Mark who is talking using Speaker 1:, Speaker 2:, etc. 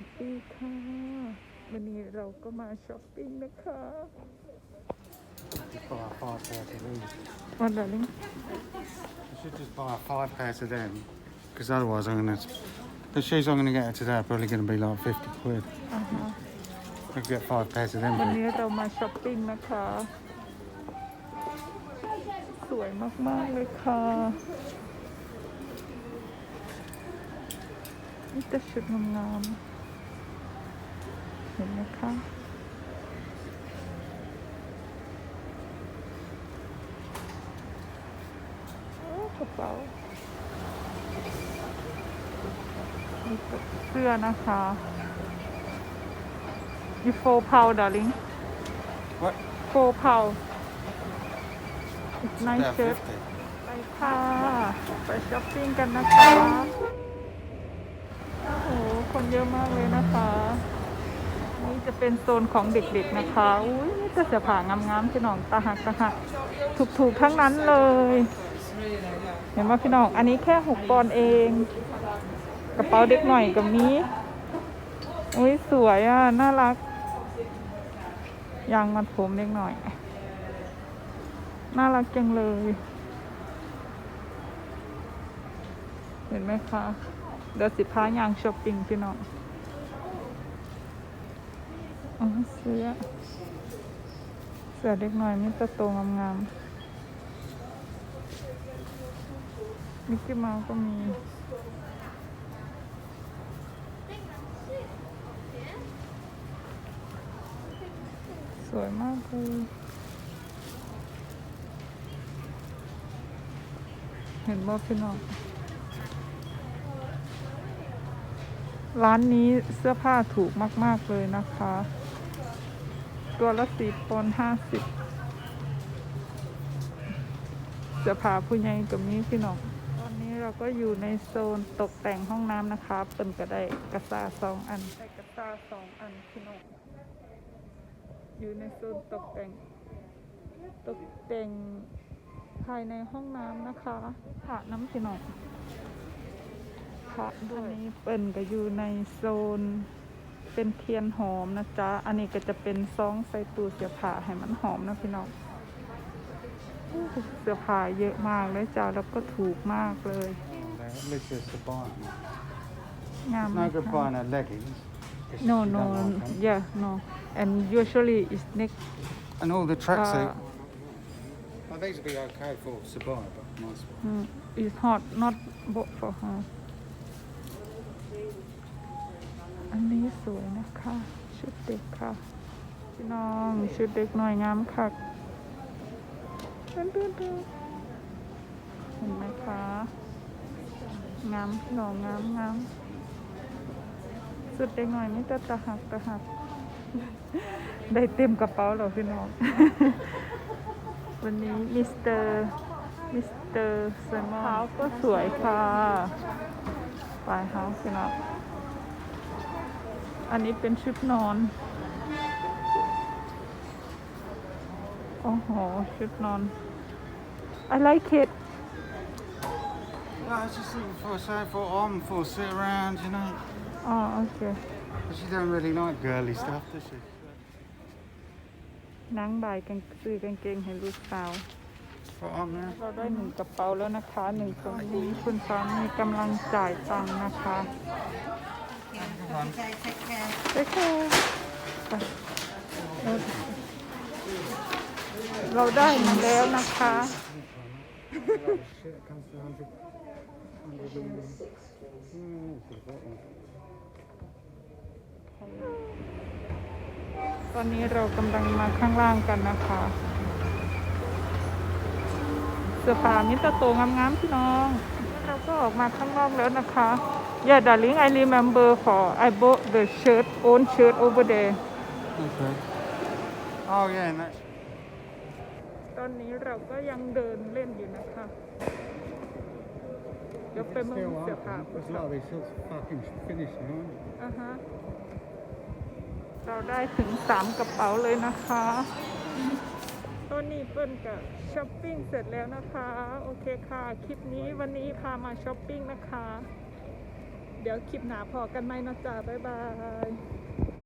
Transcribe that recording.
Speaker 1: วัสดีค่ะ วันนี้เราก็มาช้อปปิ้งนะคะ
Speaker 2: Just buy five pairs of these.
Speaker 1: วันดาลิง
Speaker 2: I should just buy five pairs of them, because otherwise I'm gonna. The shoes I'm gonna get today are probably gonna be like 50 quid.
Speaker 1: อ่าฮะ
Speaker 2: I could get five pairs of them.
Speaker 1: วัน
Speaker 2: for-
Speaker 1: นี้เรามาช้อปปิ้งนะคะ สวยมากๆเลยค่ะนี่จะชุดงามๆเห็นไหมคะโอ้กระเป๋านี่เสื้อนะคะ You four pound, darling.
Speaker 2: What?
Speaker 1: Four pound. It's nice
Speaker 2: They're
Speaker 1: shirt.
Speaker 2: 50.
Speaker 1: ไปค่ะ ไปช้อปปิ้งกันนะคะ โอ้โห คนเยอะมากเลยนะคะ นี่จะเป็นโซนของเด็กๆนะคะ อุ้ยนี่จะเสื้อผ้างามๆพี่น้องตาหักตาหักถูกๆทั้งนั้นเลย เห็นไหมพี่น้อง อันนี้แค่หกปอนด์เอง กระเป๋าเด็กหน่อยกับนี้ อุ้ยสวยอะ น่ารัก ยางมัดผมเล็กหน่อย น่ารักจังเลย เห็นไหมคะ เดี๋ยวสิพายางช้อปปิ้งพี่น้อง อ๋อเสื้อ เสื้อเล็กหน่อยมิตรโตงามๆมิกกี้เมาส์ก็มีสวยมากเลยเห็นบ่พี่น้อง ร้านนี้เสื้อผ้าถูกมาก ๆ เลยนะคะ ตัวละสี่ปอนห้าสิบเสื้อผ้าผู้ใหญ่กับนี้พี่น้องตอนนี้เราก็อยู่ในโซนตกแต่งห้องน้ำนะคะเป็นก็ได้กระซาสองอันได้กระซาสองอันพี่น้องอยู่ในโซนตกแต่ง ตกแต่งภายในห้องน้ำนะคะพระน้ำพี่น้องพระด้วยอันนี้เปิ่นก็อยู่ในโซน เป็นเทียนหอมนะจ๊ะ อันนี้ก็จะเป็นซองใส่ตู้เสื้อผ้าให้มันหอมนะพี่น้องอู้หูเสื้อผ้าเยอะมากเลยจ้ะแล้วก็ถูกมากเลย
Speaker 2: At least it's the buying.
Speaker 1: งาม
Speaker 2: It's
Speaker 1: ไหม
Speaker 2: no good
Speaker 1: คะ
Speaker 2: buying a leggings. if
Speaker 1: no
Speaker 2: you
Speaker 1: no
Speaker 2: don't like 'em.
Speaker 1: yeah no and usually it's next
Speaker 2: And all the tracksuit.
Speaker 1: uh,
Speaker 2: well, these would be okay for Sabaya, but nice one.
Speaker 1: Mm, it's hot not both for her อันนี้ สวยนะคะ ชุดเด็กค่ะพี่น้องชุดเด็กหน่อยงามค่ะดูดูดูเห็นไหมคะงามพี่น้องงามงามชุดเด็กหน่อยนี่จะตะหักตะหัก ได้เต็มกระเป๋าแล้วพี่น้อง วันนี้มิสเตอร์มิสเตอร์เซมอนเท้าก็สวยค่ะปลายเท้าพี่น้อง อันนี้เป็นชุดนอน โอ้โห ชุดนอน I like it
Speaker 2: No, I was just looking for something for on, for sit around, you know.
Speaker 1: อ๋อโอเค
Speaker 2: But she don't really like girly stuff, does she?
Speaker 1: นั่งบ่ายกันซื้อกางเกงให้ลูกสาว
Speaker 2: Put on there.
Speaker 1: เราได้หนึ่งกระเป๋าแล้วนะคะหนึ่งตรงนี้คุณสามีกำลังจ่ายตังค์นะคะ โอเคไปเราเราได้มาแล้วนะคะ ตอนนี้เรากำลังมาข้างล่างกันนะคะ เสื้อผ้ามิตรโตงามๆพี่น้อง ก็ออกมาข้างนอกแล้วนะคะ Yeah darling I remember for I bought the shirt own shirt over there
Speaker 2: Okay. Oh, yeah, and that's.
Speaker 1: ตอนนี้เราก็ยังเดินเล่นอยู่นะคะเดี๋ยวไปเมือง
Speaker 2: Still
Speaker 1: เสื้อ
Speaker 2: on.
Speaker 1: ผ้า
Speaker 2: There's a lot of these sorts of fucking finishing, aren't they?
Speaker 1: อ่าฮะเราได้ถึงสามกระเป๋าเลยนะคะ ตอนนี้เปิ้ลกับช้อปปิ้งเสร็จแล้วนะคะ โอเคค่ะ คลิปนี้วันนี้พามาช้อปปิ้งนะคะ เดี๋ยวคลิปหนาพอกันไหมนะจ้ะบ๊ายบาย